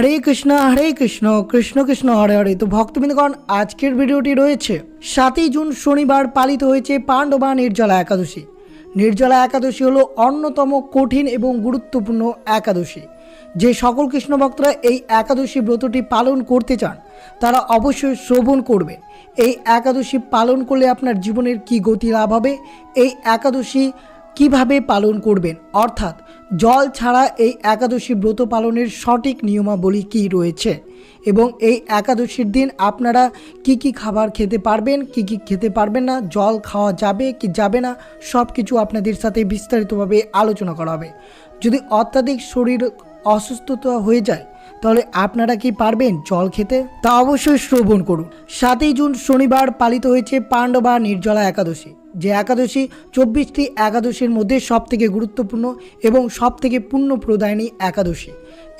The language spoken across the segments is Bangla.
হরে কৃষ্ণ হরে কৃষ্ণ কৃষ্ণ কৃষ্ণ, হরে হরে। তো ভক্তবৃন্দগণ, আজকের ভিডিওটি রয়েছে সাতই জুন শনিবার পালিত হয়েছে পাণ্ডবা নির্জলা একাদশী। নির্জলা একাদশী হলো অন্যতম কঠিন এবং গুরুত্বপূর্ণ একাদশী। যে সকল কৃষ্ণ ভক্তরা এই একাদশী ব্রতটি পালন করতে চান, তারা অবশ্যই শ্রবণ করবে। এই একাদশী পালন করলে আপনার জীবনের কি গতি লাভ হবে? এই একাদশী কীভাবে পালন করবেন? অর্থাৎ জল ছাড়া এই একাদশী ব্রত পালনের সঠিক নিয়মাবলী কি রয়েছে? এবং এই একাদশীর দিন আপনারা কি কি খাবার খেতে পারবেন, কি কি খেতে পারবেন না, জল খাওয়া যাবে কি যাবে না সব কিছু আপনাদের সাথে বিস্তারিতভাবে আলোচনা করা হবে। যদি অত্যাধিক শরীর অসুস্থতা হয়ে যায়, তাহলে আপনারা কি পারবেন জল খেতে? তা অবশ্যই শ্রবণ করুন। সাতই জুন শনিবার পালিত হয়েছে পাণ্ডবা নির্জলা একাদশী। যে একাদশী চব্বিশটি একাদশীর মধ্যে সবথেকে গুরুত্বপূর্ণ এবং সবথেকে পুণ্য প্রদায়নী একাদশী।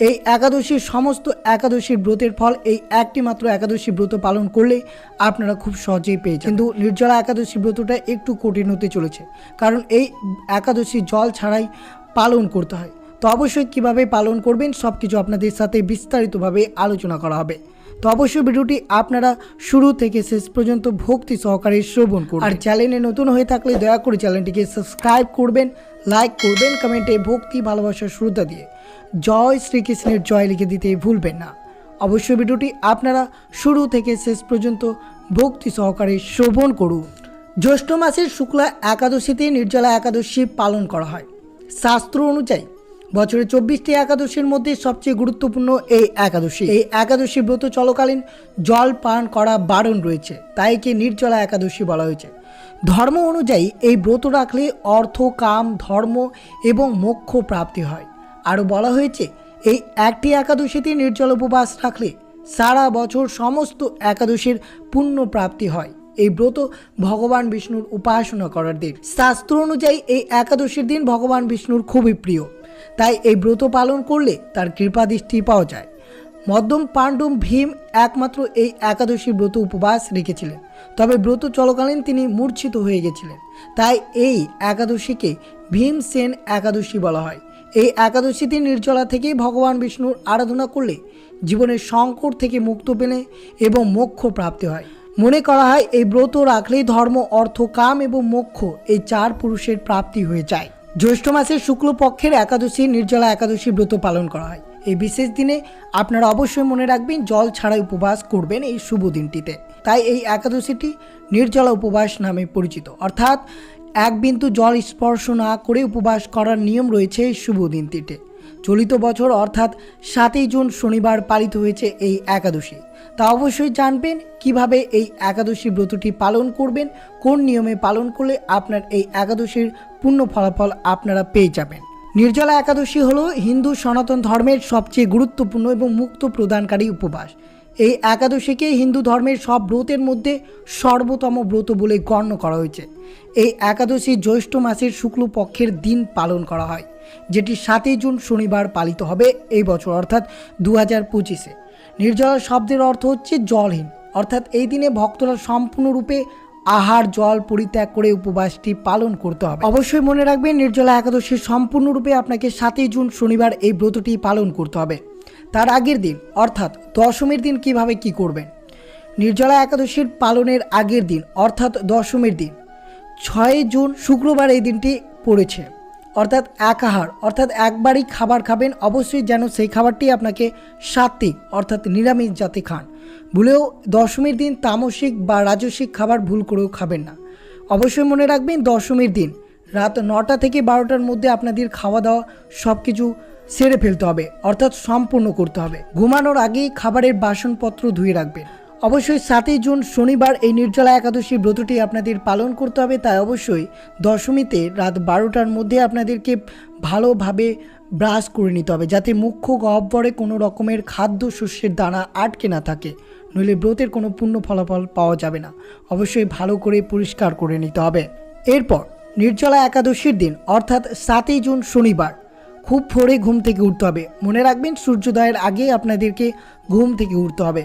এই একাদশীর সমস্ত একাদশীর ব্রতের ফল এই একটি মাত্র একাদশী ব্রত পালন করলে আপনারা খুব সহজেই পেয়ে যান কিন্তু নির্জলা একাদশী ব্রতটা একটু কঠিন হতে চলেছে, কারণ এই একাদশী জল ছাড়াই পালন করতে হয়। তো অবশ্যই কীভাবে পালন করবেন সব কিছু আপনাদের সাথে বিস্তারিতভাবে আলোচনা করা হবে। তো অবশ্যই ভিডিওটি আপনারা শুরু থেকে শেষ পর্যন্ত ভক্তি সহকারে শ্রবণ করুন আর চ্যানেলে নতুন হয়ে থাকলে দয়া করে চ্যানেলটিকে সাবস্ক্রাইব করবেন, লাইক করবেন, কমেন্টে ভক্তি ভালোবাসার শ্রদ্ধা দিয়ে জয় শ্রীকৃষ্ণের জয় লিখে দিতে ভুলবেন না। অবশ্যই ভিডিওটি আপনারা শুরু থেকে শেষ পর্যন্ত ভক্তি সহকারে শ্রবণ করুন। জ্যৈষ্ঠ মাসের শুক্লা একাদশীতে নির্জলা একাদশী পালন করা হয়। শাস্ত্র অনুযায়ী বছরের চব্বিশটি একাদশীর মধ্যে সবচেয়ে গুরুত্বপূর্ণ এই একাদশী। এই একাদশী ব্রত চলকালীন জল পান করা বারণ রয়েছে, তাই একে নির্জলা একাদশী বলা হয়েছে। ধর্ম অনুযায়ী এই ব্রত রাখলে অর্থ, কাম, ধর্ম এবং মোক্ষ প্রাপ্তি হয়। আরও বলা হয়েছে, এই একটি একাদশীতে নির্জল উপবাস রাখলে সারা বছর সমস্ত একাদশীর পুণ্য প্রাপ্তি হয়। এই ব্রত ভগবান বিষ্ণুর উপাসনা করার দিন। শাস্ত্র অনুযায়ী এই একাদশীর দিন ভগবান বিষ্ণুর খুবই প্রিয়। তাই এই ব্রত পালন করলে তার কৃপা দৃষ্টি পাওয়া যায়। মধ্যম পাণ্ডব ভীম একমাত্র এই একাদশী ব্রত উপবাস রেখেছিলেন। তবে ব্রত চলকালীন তিনি মূর্ছিত হয়ে গেছিলেন। তাই এই একাদশীকে ভীমসেন একাদশী বলা হয়। এই একাদশীতে নির্জলা থেকেই ভগবান বিষ্ণুর আরাধনা করলে জীবনের সংকট থেকে মুক্ত পেলে এবং মোক্ষ প্রাপ্তি হয়। মনে করা হয়, এই ব্রত রাখলেই ধর্ম, অর্থ, কাম এবং মোক্ষ এই চার পুরুষের প্রাপ্তি হয়ে যায়। জ্যৈষ্ঠ মাসের শুক্লপক্ষের একাদশী, নির্জলা একাদশী ব্রত পালন করা হয়। এই বিশেষ দিনে আপনারা অবশ্যই মনে রাখবেন, জল ছাড়াই উপবাস করবেন এই শুভ দিনটিতে। তাই এই একাদশীটি নির্জলা উপবাস নামে পরিচিত। অর্থাৎ এক বিন্দু জল স্পর্শ না করে উপবাস করার নিয়ম রয়েছে এই শুভ দিনটিতে। চলিত বছর অর্থাৎ সাতই জুন শনিবার পালিত হয়েছে এই একাদশী। তা অবশ্যই জানবেন, কীভাবে এই একাদশী ব্রতটি পালন করবেন, কোন নিয়মে পালন করলে আপনার এই একাদশীর পূর্ণ ফলাফল আপনারা পেয়ে যাবেন। নির্জলা একাদশী হলো হিন্দু সনাতন ধর্মের সবচেয়ে গুরুত্বপূর্ণ এবং মুক্ত প্রদানকারী উপবাস। এই একাদশীকে হিন্দু ধর্মের সব ব্রতের মধ্যে সর্বোত্তম ব্রত বলে গণ্য করা হয়েছে। এই একাদশী জ্যৈষ্ঠ মাসের শুক্লপক্ষের দিন পালন করা হয়। যেটি সাতই জুন শনিবার পালিত হবে এই বছর, অর্থাৎ দু হাজার পঁচিশে। নির্জলা শব্দের অর্থ হচ্ছে জলহীন, অর্থাৎ এই দিনে ভক্তরা সম্পূর্ণরূপে আহার, জল পরিত্যাগ করে উপবাসটি পালন করতে হবে। অবশ্যই মনে রাখবেন, নির্জলা একাদশী সম্পূর্ণরূপে আপনাকে সাতই জুন শনিবার এই ব্রতটি পালন করতে হবে। তার আগের দিন, অর্থাৎ দশমীর দিন কীভাবে কি করবেন? নির্জলা একাদশীর পালনের আগের দিন, অর্থাৎ দশমীর দিন ছয় জুন শুক্রবার এই দিনটি পড়েছে। অর্থাৎ একাহার অর্থাৎ একবারই খাবার খাবেন, অবশ্যই যেন সেই খাবারটি আপনাকে সাত্বিক অর্থাৎ নিরামিষ যাতে খান। ভুলেও দশমীর দিন তামসিক বা রাজসিক খাবার ভুল করেও খাবেন না। অবশ্যই মনে রাখবেন দশমীর দিন, রাত নটা থেকে বারোটার মধ্যে আপনাদের খাওয়া দাওয়া সব কিছু সেরে ফেলতে হবে, অর্থাৎ সম্পূর্ণ করতে হবে। ঘুমানোর আগেই খাবারের বাসনপত্র ধুয়ে রাখবেন। অবশ্যই সাতই জুন শনিবার এই নির্জলা একাদশী ব্রতটি আপনাদের পালন করতে হবে। তাই অবশ্যই দশমীতে রাত বারোটার মধ্যে আপনাদেরকে ভালোভাবে ব্রাশ করে নিতে হবে, যাতে মুখ্য গহ্বরে কোনো রকমের খাদ্য শস্যের দানা আটকে না থাকে, নইলে ব্রতের কোনো পূর্ণ ফলাফল পাওয়া যাবে না। অবশ্যই ভালো করে পরিষ্কার করে নিতে হবে। এরপর নির্জলা একাদশীর দিন, অর্থাৎ সাতই জুন শনিবার, খুব ভোরে ঘুম থেকে উঠতে হবে। মনে রাখবেন সূর্যোদয়ের আগে আপনাদেরকে ঘুম থেকে উঠতে হবে।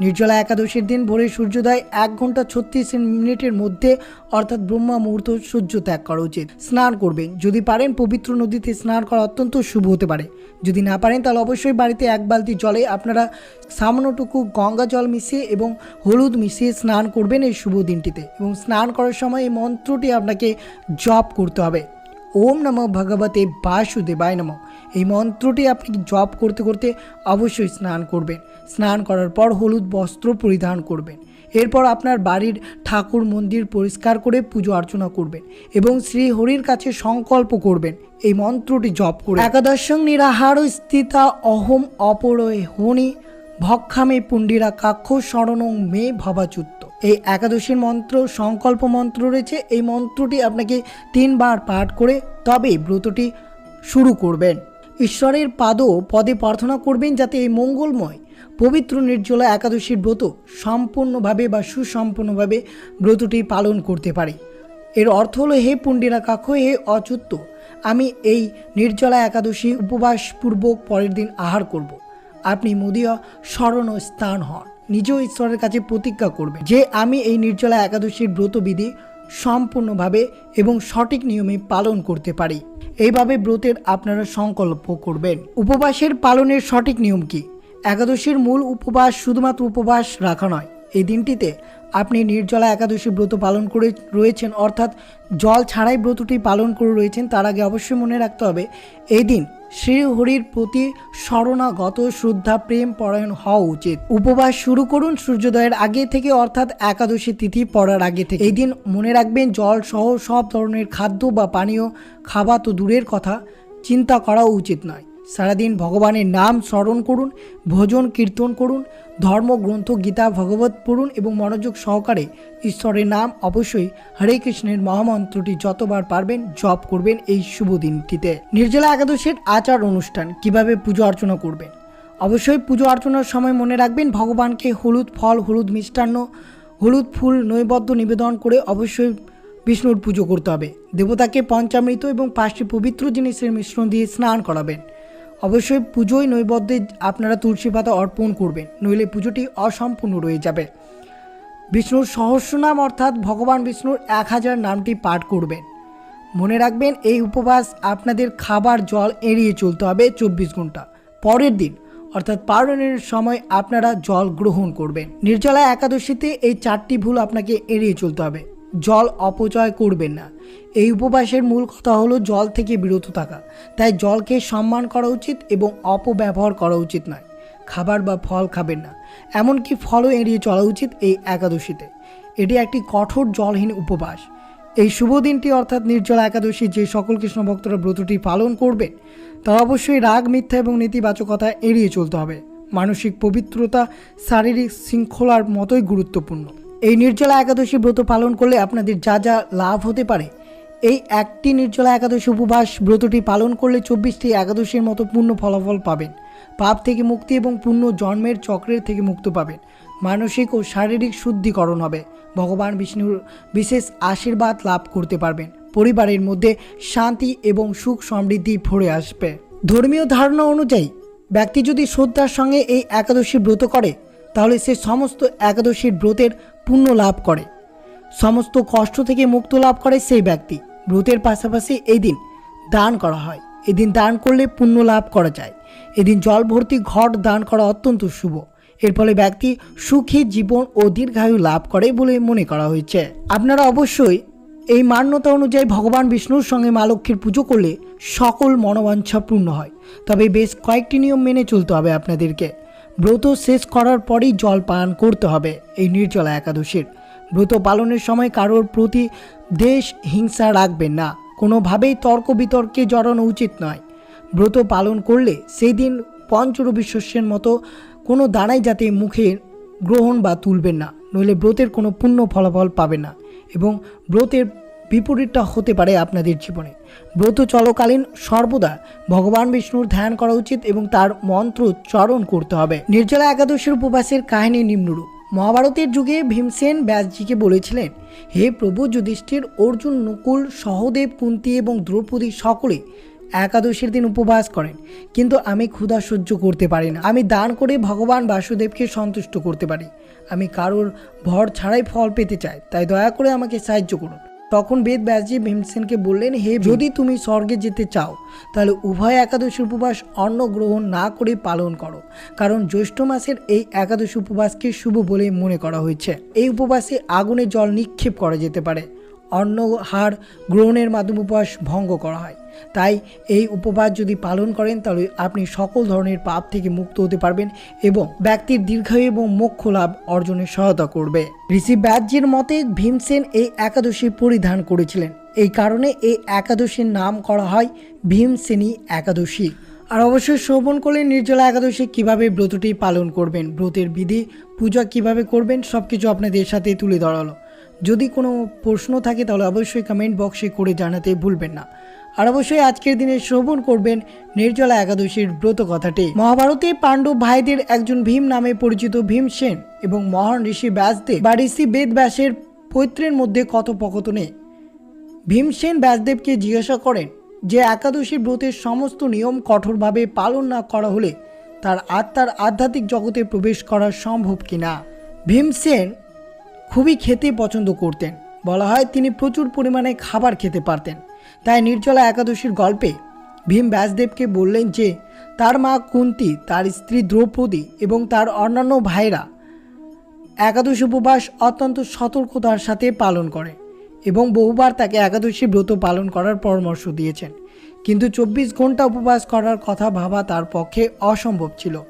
নির্জলা একাদশীর দিন ভোরে সূর্যোদয় এক ঘণ্টা ছত্রিশ মিনিটের মধ্যে, অর্থাৎ ব্রহ্মা মুহূর্ত সূর্য ত্যাগ করা উচিত। স্নান করবেন যদি পারেন, পবিত্র নদীতে স্নান করা অত্যন্ত শুভ হতে পারে। যদি না পারেন, তাহলে অবশ্যই বাড়িতে এক বালতি জলে আপনারা সামান্যটুকু গঙ্গা জল মিশিয়ে এবং হলুদ মিশিয়ে স্নান করবেন এই শুভ দিনটিতে। এবং স্নান করার সময় এই মন্ত্রটি আপনাকে জপ করতে হবে। ওম নম ভগবতে বাসুদেবায় নম। এই মন্ত্রটি আপনি জপ করতে করতে অবশ্যই স্নান করবেন। স্নান করার পর হলুদ বস্ত্র পরিধান করবেন। এরপর আপনার বাড়ির ঠাকুর মন্দির পরিষ্কার করে পুজো অর্চনা করবেন এবং শ্রী হরির কাছে সংকল্প করবেন, এই মন্ত্রটি জপ করে। একাদশং নিরাহার স্থিতা অহম অপরয় হনি ভক্ষামে পুণ্ডিরা কাক্ষ শরণং মে ভবাচ্যুত। এই একাদশীর মন্ত্র, সংকল্প মন্ত্র রয়েছে। এই মন্ত্রটি আপনাকে তিনবার পাঠ করে তবে ব্রতটি শুরু করবেন। ঈশ্বরের পাদ পদে প্রার্থনা করবেন যাতে এই মঙ্গলময়, পবিত্র, নির্জলা একাদশীর ব্রত সম্পূর্ণভাবে বা সুসম্পূর্ণভাবে ব্রতটি পালন করতে পারে এর অর্থ হলো, হে পুণ্ডিরা কাক্ষ হে অচ্যুত, আমি এই নির্জলা একাদশী উপবাসপূর্বক পরের দিন আহার করব। আপনি মুদিয়া স্মরণ ও স্থান হন নিজেও ঈশ্বরের কাছে প্রতিজ্ঞা করবেন যে আমি এই নির্জলা একাদশীর ব্রতবিধি সম্পূর্ণভাবে এবং সঠিক নিয়মে পালন করতে পারি। এইভাবে ব্রতের আপনারা সংকল্প করবেন। উপবাসের পালনের সঠিক নিয়ম কি? একাদশীর মূল উপবাস শুধুমাত্র উপবাস রাখা নয়। এই দিনটিতে আপনি নির্জলা একাদশী ব্রত পালন করে রয়েছেন, অর্থাৎ জল ছাড়াই ব্রতটি পালন করে রয়েছেন, তার আগে অবশ্যই মনে রাখতে হবে, এই দিন শ্রী হরির প্রতি শরণাগত শ্রদ্ধা, প্রেম পরায়ণ হওয়া উচিত। উপবাস শুরু করুন সূর্যোদয়ের আগে থেকে, অর্থাৎ একাদশী তিথি পড়ার আগে থেকে। এই দিন মনে রাখবেন, জল সহ সব ধরনের খাদ্য বা পানীয় খাওয়া তো দূরের কথা, চিন্তা করা উচিত নয়। সারাদিন ভগবানের নাম স্মরণ করুন, ভোজন কীর্তন করুন ধর্মগ্রন্থ গীতা, ভগবত পড়ুন এবং মনোযোগ সহকারে ঈশ্বরের নাম অবশ্যই হরে কৃষ্ণের মহামন্ত্রটি যতবার পারবেন জপ করবেন এই শুভ দিনটিতে। নির্জলা একাদশীর আচার অনুষ্ঠান, কীভাবে পুজো অর্চনা করবেন? অবশ্যই পুজো অর্চনার সময় মনে রাখবেন, ভগবানকে হলুদ ফল, হলুদ মিষ্টান্ন, হলুদ ফুল নৈবদ্য নিবেদন করে অবশ্যই বিষ্ণুর পুজো করতে হবে। দেবতাকে পঞ্চামৃত এবং পাঁচটি পবিত্র জিনিসের মিশ্রণ দিয়ে স্নান করাবেন। অবশ্যই পুজোয় নৈবদ্যে আপনারা তুলসী পাতা অর্পণ করবেন, নইলে পুজোটি অসম্পূর্ণ রয়ে যাবে। বিষ্ণুর সহস্রনাম অর্থাৎ ভগবান বিষ্ণুর এক হাজার নামটি পাঠ করবেন। মনে রাখবেন, এই উপবাস আপনাদের খাবার জল এড়িয়ে চলতে হবে চব্বিশ ঘণ্টা। পরের দিন, অর্থাৎ পালনের সময় আপনারা জল গ্রহণ করবেন। নির্জলা একাদশীতে এই চারটি ভুল আপনাকে এড়িয়ে চলতে হবে। জল অপচয় করবেন না। এই উপবাসের মূল কথা হলো জল থেকে বিরত থাকা। তাই জলকে সম্মান করা উচিত এবং অপব্যবহার করা উচিত নয়। খাবার বা ফল খাবেন না। এমনকি ফলও এড়িয়ে চলা উচিত এই একাদশীতে। এটি একটি কঠোর জলহীন উপবাস। এই শুভ দিনটি অর্থাৎ নির্জলা একাদশী যে সকল কৃষ্ণ ভক্তরা ব্রতটি পালন করবেন, তা অবশ্যই রাগ, মিথ্যা এবং নেতিবাচকতা এড়িয়ে চলতে হবে। মানসিক পবিত্রতা, শারীরিক শৃঙ্খলার মতোই গুরুত্বপূর্ণ। এই নির্জলা একাদশী ব্রত পালন করলে আপনাদের যা যা লাভ হতে পারে, এই একটি নির্জলা একাদশী উপবাস ব্রতটি পালন করলে চব্বিশটি একাদশীর মতো পূর্ণ ফলাফল পাবেন। পাপ থেকে মুক্তি এবং পূর্ণ জন্মের চক্রের থেকে মুক্ত পাবেন। মানসিক ও শারীরিক শুদ্ধিকরণ হবে। ভগবান বিষ্ণুর বিশেষ আশীর্বাদ লাভ করতে পারবেন। পরিবারের মধ্যে শান্তি এবং সুখ সমৃদ্ধি ভরে আসবে। ধর্মীয় ধারণা অনুযায়ী, ব্যক্তি যদি শ্রদ্ধার সঙ্গে এই একাদশী ব্রত করে, তাহলে সে সমস্ত একাদশীর ব্রতের পুণ্য লাভ করে। সমস্ত কষ্ট থেকে মুক্ত লাভ করে সেই ব্যক্তি। ব্রতের পাশাপাশি এই দিন দান করা হয়। এদিন দান করলে পুণ্য লাভ করা যায়। এদিন জল ভর্তি ঘট দান করা অত্যন্ত শুভ। এর ফলে ব্যক্তি সুখী জীবন ও দীর্ঘায়ু লাভ করে বলে মনে করা হয়েছে। আপনারা অবশ্যই এই মান্যতা অনুযায়ী ভগবান বিষ্ণুর সঙ্গে মা লক্ষ্মীর পুজো করলে সকল মনোবাঞ্ছা পূর্ণ হয়। তবে বেশ কয়েকটি নিয়ম মেনে চলতে হবে আপনাদেরকে। ব্রত শেষ করার পরেই জল পান করতে হবে, এই নির্জলা একাদশীর। ব্রত পালনের সময় কারোর প্রতি দেশ হিংসা রাখবেন না, কোনোভাবেই তর্ক বিতর্কে জড়ানো উচিত নয়। ব্রত পালন করলে সেই দিন পঞ্চরবি শস্যের মতো কোনো দানাই যাতে মুখে গ্রহণ বা তুলবেন না, নইলে ব্রতের কোনো পুণ্য ফলাফল পাবে না এবং ব্রতের বিপরীতটা হতে পারে আপনাদের জীবনে। ব্রত চলকালীন সর্বদা ভগবান বিষ্ণুর ধ্যান করা উচিত এবং তার মন্ত্র চরণ করতে হবে। নির্জলা একাদশীর উপবাসের কাহিনী নিম্নরূপ। মহাভারতের যুগে ভীমসেন ব্যাসজিকে বলেছিলেন, হে প্রভু যুধিষ্ঠির, অর্জুন, নকুল, সহদেব, কুন্তি এবং দ্রৌপদী সকলে একাদশীর দিন উপবাস করেন। কিন্তু আমি ক্ষুধা সহ্য করতে পারি না। আমি দান করে ভগবান বাসুদেবকে সন্তুষ্ট করতে পারি। আমি কারোর ভর ছাড়াই ফল পেতে চাই। তাই দয়া করে আমাকে সাহায্য করুন। তখন বেদ ব্যাসজি ভীমসেনকে বললেন, হে যদি তুমি স্বর্গে যেতে চাও, তাহলে উভয় একাদশী উপবাস অন্ন গ্রহণ না করে পালন করো। কারণ জ্যৈষ্ঠ মাসের এই একাদশী উপবাসকে শুভ বলে মনে করা হয়েছে। এই উপবাসে আগুনে জল নিক্ষেপ করা যেতে পারে। অন্ন হার গ্রহণের মাধ্যমে উপবাস ভঙ্গ করা হয়। তাই এই উপবাস যদি পালন করেন, তাহলে আপনি সকল ধরনের পাপ থেকে মুক্ত হতে পারবেন এবং ব্যক্তির দীর্ঘায়ু এবং মোক্ষ লাভ অর্জনে সহায়তা করবে। ঋষি ব্যাসজির মতে ভীমসেন এই একাদশী পরিধান করেছিলেন। এই কারণে এই একাদশীর নাম করা হয় ভীমসেনী একাদশী। আর অবশ্যই শ্রবণ করলে নির্জলা একাদশী কীভাবে ব্রতটি পালন করবেন, ব্রতের বিধি, পূজা কীভাবে করবেন সব কিছু আপনাদের সাথে তুলে ধরালো যদি কোনো প্রশ্ন থাকে, তাহলে অবশ্যই কমেন্ট বক্সে করে জানাতে ভুলবেন না। আর অবশ্যই আজকের দিনে শ্রবণ করবেন নির্জলা একাদশীর ব্রত কথাটি। মহাভারতে পাণ্ডব ভাইদের একজন ভীম নামে পরিচিত ভীমসেন এবং মহান ঋষি ব্যাসদেব বা ঋষি বেদ ব্যাসের পৈত্রের মধ্যে কথোপকথনে। ভীমসেন ব্যাসদেবকে জিজ্ঞাসা করেন যে একাদশী ব্রতের সমস্ত নিয়ম কঠোরভাবে পালন না করা হলে তার আত্মার আধ্যাত্মিক জগতে প্রবেশ করা সম্ভব কিনা? ভীমসেন খুবই খেতে পছন্দ করতেন। বলা হয় তিনি প্রচুর পরিমাণে খাবার খেতে পারতেন। তাই নির্জলা একাদশীর গল্পে ভীম ব্যাসদেবকে বললেন যে, তার মা কুন্তি, তার স্ত্রী দ্রৌপদী এবং তার অন্যান্য ভাইরা একাদশী উপবাস অত্যন্ত সতর্কতার সাথে পালন করে এবং বহুবার তাকে একাদশী ব্রত পালন করার পরামর্শ দিয়েছেন। কিন্তু চব্বিশ ঘণ্টা উপবাস করার কথা ভাবা তার পক্ষে অসম্ভব ছিল।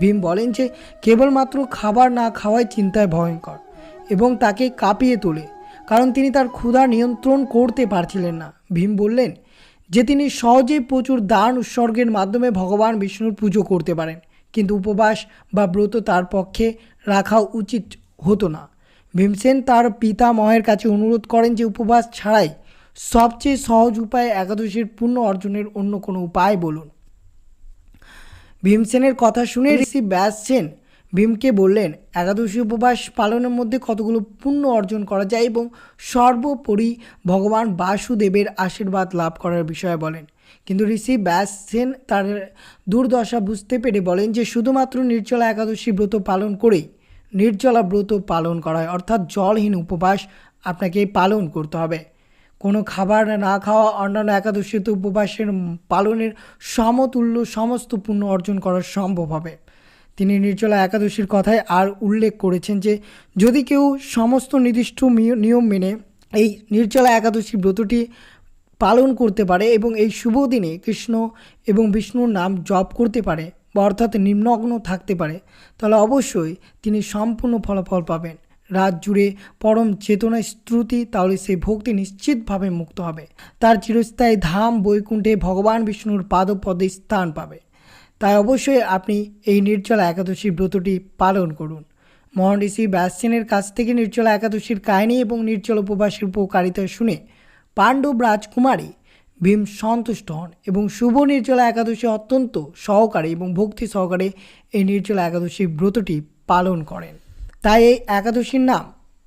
ভীম বলেন যে, কেবলমাত্র খাবার না খাওয়াই চিন্তায় ভয়ঙ্কর এবং তাকে কাঁপিয়ে তোলে। কারণ তিনি তার ক্ষুধা নিয়ন্ত্রণ করতে পারছিলেন না। ভীম বললেন যে তিনি সহজেই প্রচুর দান উৎসর্গের মাধ্যমে ভগবান বিষ্ণুর পুজো করতে পারেন, কিন্তু উপবাস বা ব্রত তার পক্ষে রাখা উচিত হতো না। ভীমসেন তার পিতামহের কাছে অনুরোধ করেন যে উপবাস ছাড়াই সবচেয়ে সহজ উপায়ে একাদশীর পূর্ণ অর্জনের অন্য কোনো উপায় বলুন। ভীমসেনের কথা শুনে ঋষি ব্যাস সেন ভীমকে বললেন, একাদশী উপবাস পালনের মধ্যে কতগুলো পুণ্য অর্জন করা যায় এবং সর্বোপরি ভগবান বাসুদেবের আশীর্বাদ লাভ করার বিষয়ে বলেন। কিন্তু ঋষি ব্যাস সেন তার দুর্দশা বুঝতে পেরে বলেন যে, শুধুমাত্র নির্জলা একাদশী ব্রত পালন করেই নির্জলা ব্রত পালন করা হয়, অর্থাৎ জলহীন উপবাস আপনাকে পালন করতে হবে। কোনো খাবার না খাওয়া অন্যান্য একাদশীতে উপবাসের পালনের সমতুল্য সমস্ত পুণ্য অর্জন করা সম্ভব হবে। তিনি নির্জলা একাদশীর কথায় আর উল্লেখ করেছেন যে, যদি কেউ সমস্ত নির্দিষ্ট নিয়ম মেনে এই নির্জলা একাদশী ব্রতটি পালন করতে পারে এবং এই শুভ দিনে কৃষ্ণ এবং বিষ্ণুর নাম জপ করতে পারে বা অর্থাৎ নিম্নগ্ন থাকতে পারে, তাহলে অবশ্যই তিনি সম্পূর্ণ ফলাফল পাবেন। রাত জুড়ে পরম চেতনা শ্রুতি তাহলে সেই ভক্তি নিশ্চিতভাবে মুক্ত হবে। তার চিরস্থায়ী ধাম বৈকুণ্ঠে ভগবান বিষ্ণুর পাদপদে স্থান পাবে। তাই অবশ্যই আপনি এই নির্জলা একাদশী ব্রতটি পালন করুন। মহান ঋষি ব্যাসসেনের কাছ থেকে নির্জলা একাদশীর কাহিনী এবং নির্জল উপবাসের উপকারিতা শুনে পাণ্ডব রাজকুমারী ভীম সন্তুষ্ট হন এবং শুভ নির্জলা একাদশী অত্যন্ত সহকারে এবং ভক্তি সহকারে এই নির্জলা একাদশী ব্রতটি পালন করেন। তাই এই একাদশীর নাম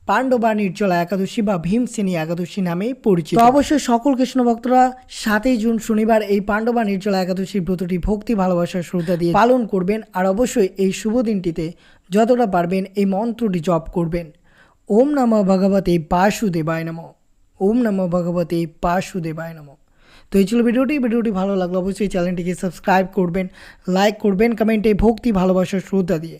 পাণ্ডবা নির্জলা একাদশী বা ভীমসেনী একাদশী নামে পরিচিত। অবশ্যই সকল কৃষ্ণ ভক্তরা সাতই জুন শনিবার এই পাণ্ডবা নির্জলা একাদশী ব্রতটি ভক্তি ভালোবাসার শ্রদ্ধা দিয়ে পালন করবেন আর অবশ্যই এই শুভ দিনটিতে যতটা পারবেন এই মন্ত্রটি জপ করবেন। ওম নমঃ ভগবতে বাসুদেবায় নমঃ। ওম নমঃ ভগবতে বাসুদেবায় নমঃ। তো এই ছিল ভিডিওটি। ভিডিওটি ভালো লাগল অবশ্যই চ্যানেলটিকে সাবস্ক্রাইব করবেন, লাইক করবেন, কমেন্টে ভক্তি ভালোবাসার শ্রদ্ধা দিয়ে।